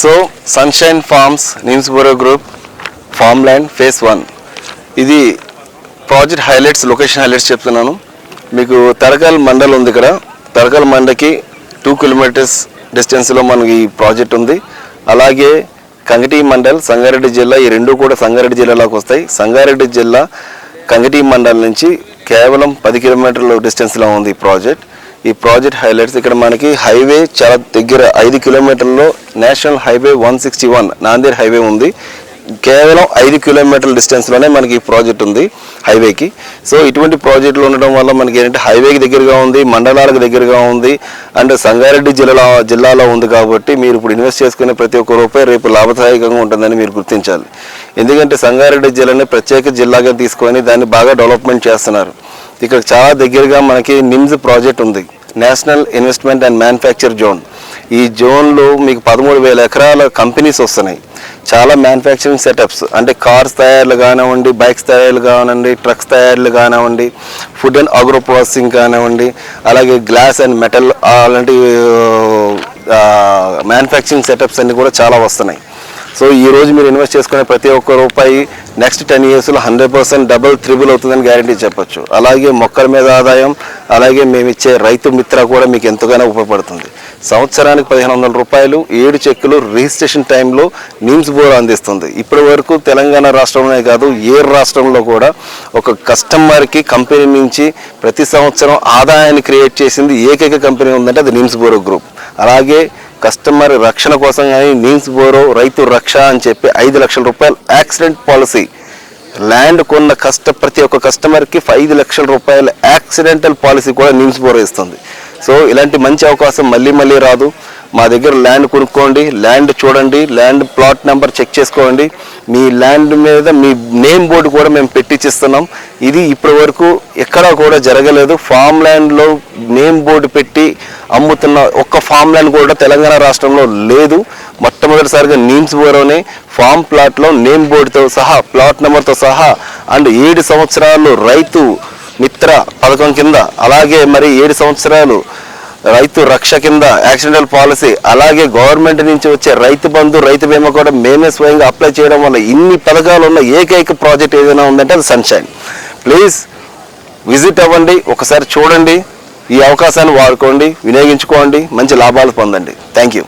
So sunshine farms Nimsboro group farm land phase one ఇది project highlights location highlights చెప్తున్నాను. మీకు తరకల్ మండల్ ఉంది ఇక్కడ. తరకల్ మండకి టూ కిలోమీటర్స్ డిస్టెన్స్లో మనకి ఈ ప్రాజెక్ట్ ఉంది. అలాగే కంగటి మండల్ సంగారెడ్డి జిల్లా ఈ రెండు కూడా సంగారెడ్డి జిల్లాలోకి వస్తాయి. సంగారెడ్డి జిల్లా కంగటి మండల్ నుంచి కేవలం పది కిలోమీటర్ల డిస్టెన్స్లో ఉంది ఈ ప్రాజెక్ట్. ఈ ప్రాజెక్ట్ హైలైట్స్ ఇక్కడ మనకి హైవే చాలా దగ్గర ఐదు కిలోమీటర్లలో national highway one sixty one Nanded highway ఉంది. కేవలం ఐదు కిలోమీటర్ల డిస్టెన్స్లోనే మనకి ఈ ప్రాజెక్ట్ ఉంది హైవేకి. సో ఇటువంటి ప్రాజెక్టులు ఉండడం వల్ల మనకి ఏంటంటే హైవేకి దగ్గరగా ఉంది మండలాలకు దగ్గరగా ఉంది అండ్ సంగారెడ్డి జిల్లాలో జిల్లాలో ఉంది కాబట్టి మీరు ఇప్పుడు ఇన్వెస్ట్ చేసుకునే ప్రతి ఒక్క రూపాయి రేపు లాభదాయకంగా ఉంటుందని మీరు గుర్తించాలి. ఎందుకంటే సంగారెడ్డి జిల్లాని ప్రత్యేక జిల్లాగా తీసుకొని దాన్ని బాగా డెవలప్మెంట్ చేస్తున్నారు. ఇక్కడ చాలా దగ్గరగా మనకి నిమ్స్ ప్రాజెక్ట్ ఉంది. National investment and manufacture zone. ఈ జోన్లో మీకు పదమూడు వేల ఎకరాల కంపెనీస్ వస్తున్నాయి. చాలా మ్యానుఫ్యాక్చరింగ్ సెటప్స్ అంటే కార్స్ తయారీలు కానివ్వండి బైక్స్ తయారీలు కానివ్వండి ట్రక్స్ తయారీలు కానివ్వండి ఫుడ్ అండ్ అగ్రో ప్రాసెసింగ్ కానివ్వండి అలాగే గ్లాస్ అండ్ మెటల్ అలాంటి మ్యానుఫ్యాక్చరింగ్ సెటప్స్ అన్నీ కూడా చాలా వస్తున్నాయి. సో ఈ రోజు మీరు ఇన్వెస్ట్ చేసుకునే ప్రతి ఒక్క రూపాయి నెక్స్ట్ టెన్ ఇయర్స్లో హండ్రెడ్ పర్సెంట్ డబుల్ త్రిబుల్ అవుతుందని గ్యారంటీ చెప్పొచ్చు. అలాగే మొక్కల మీద ఆదాయం అలాగే మేము ఇచ్చే రైతు మిత్ర కూడా మీకు ఎంతగానో ఉపయోగపడుతుంది. సంవత్సరానికి పదిహేను వందల రూపాయలు ఏడు చెక్కులు రిజిస్ట్రేషన్ టైంలో నిమ్స్ బోర్డు అందిస్తుంది. ఇప్పటి వరకు తెలంగాణ రాష్ట్రంలోనే కాదు ఏ రాష్ట్రంలో కూడా ఒక కస్టమర్కి కంపెనీ నుంచి ప్రతి సంవత్సరం ఆదాయాన్ని క్రియేట్ చేసింది ఏకైక కంపెనీ ఉందంటే అది నిమ్స్ బోరో గ్రూప్. అలాగే కస్టమర్ రక్షణ కోసం కానీ మీన్స్ బోరో రైతు రక్ష అని చెప్పి ఐదు లక్షల రూపాయలు యాక్సిడెంట్ పాలసీ. ల్యాండ్ కొన్న కష్ట ప్రతి ఒక్క కస్టమర్కి ఐదు లక్షల రూపాయల యాక్సిడెంటల్ పాలసీ కూడా నిమ్స్ బోరో ఇస్తుంది. సో ఇలాంటి మంచి అవకాశం మళ్ళీ మళ్ళీ రాదు. మా దగ్గర ల్యాండ్ కొనుక్కోండి ల్యాండ్ చూడండి ల్యాండ్ ప్లాట్ నెంబర్ చెక్ చేసుకోండి. మీ ల్యాండ్ మీద మీ నేమ్ బోర్డు కూడా మేము పెట్టించిస్తున్నాం ఇది ఇప్పటి వరకు ఎక్కడా కూడా జరగలేదు. ఫామ్ ల్యాండ్లో నేమ్ బోర్డు పెట్టి అమ్ముతున్న ఒక్క ఫామ్ ల్యాండ్ కూడా తెలంగాణ రాష్ట్రంలో లేదు. మొట్టమొదటిసారిగా నీమ్స్ బోరోనే ఫామ్ ప్లాట్లో నేమ్ బోర్డుతో సహా ప్లాట్ నెంబర్తో సహా అండ్ ఏడు సంవత్సరాలు రైతు మిత్ర పథకం కింద అలాగే మరి ఏడు సంవత్సరాలు రైతు రక్ష కింద యాక్సిడెంటల్ పాలసీ అలాగే గవర్నమెంట్ నుంచి వచ్చే రైతు బంధు రైతు బీమా కూడా మేమే స్వయంగా అప్లై చేయడం వల్ల ఇన్ని పథకాలు ఉన్న ఏకైక ప్రాజెక్ట్ ఏదైనా ఉందంటే అది సన్షైన్ ప్లీజ్ విజిట్ అవ్వండి ఒకసారి చూడండి ఈ అవకాశాన్ని వాడుకోండి వినియోగించుకోండి మంచి లాభాలు పొందండి. Thank you